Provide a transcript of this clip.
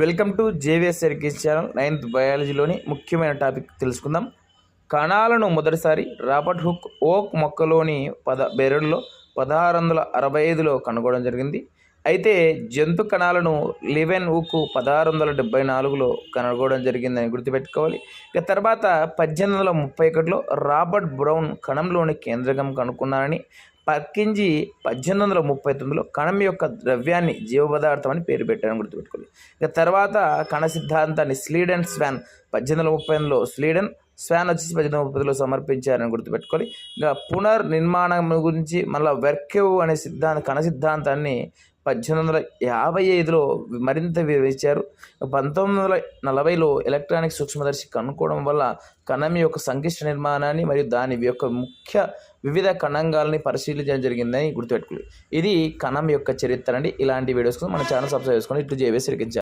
Welcome to JVS education channel ninth బయాలజీలోని ముఖ్యమైన topic తెలుసుకుందాం. కణాలను మొదటిసారి రాబర్ట్ హుక్ ఓక్ మొక్కలోని పద బెరడులో పదహారు వందల అరవై ఐదులో కనుగొనడం జరిగింది. అయితే జంతు కణాలను లివెన్ ఉక్ పదహారు వందల డెబ్బై నాలుగులో కనుగొనడం జరిగిందని గుర్తుపెట్టుకోవాలి. ఇక తర్వాత పద్దెనిమిది వందల ముప్పై ఒకటిలో రాబర్ట్ బ్రౌన్ కణంలోని కేంద్రకం కనుక్కున్నారని పక్కించి పద్దెనిమిది వందల ముప్పై తొమ్మిదిలో కణం యొక్క ద్రవ్యాన్ని జీవపదార్థం అని పేరు పెట్టారని గుర్తుపెట్టుకోండి. ఇక తర్వాత కణ సిద్ధాంతాన్ని స్లీడెన్ స్వాన్ పద్దెనిమిది వందల ముప్పై ఎనిమిదిలో స్లీడెన్ స్వాన్ వచ్చేసి పద్దెనిమిది ముప్పైలో సమర్పించారని గుర్తుపెట్టుకోవాలి ఇక పునర్నిర్మాణం గురించి మళ్ళీ వెర్కెవ్ అనే సిద్ధాంత కణ సిద్ధాంతాన్ని పద్దెనిమిది వందల యాభై ఐదులో మరింత వివరించారు. పంతొమ్మిది వందల నలభైలో ఎలక్ట్రానిక్ సూక్ష్మదర్శి కనుక్కోవడం వల్ల కణం యొక్క సంక్లిష్ట నిర్మాణాన్ని మరియు దాని యొక్క ముఖ్య వివిధ కణంగాల్ని పరిశీలించడం జరిగిందని గుర్తుపెట్టుకోండి. ఇది కణం యొక్క చరిత్ర అండి. ఇలాంటి వీడియోస్ కోసం మన ఛానల్ సబ్స్క్రైబ్ చేసుకొని ఇటు జేవేసి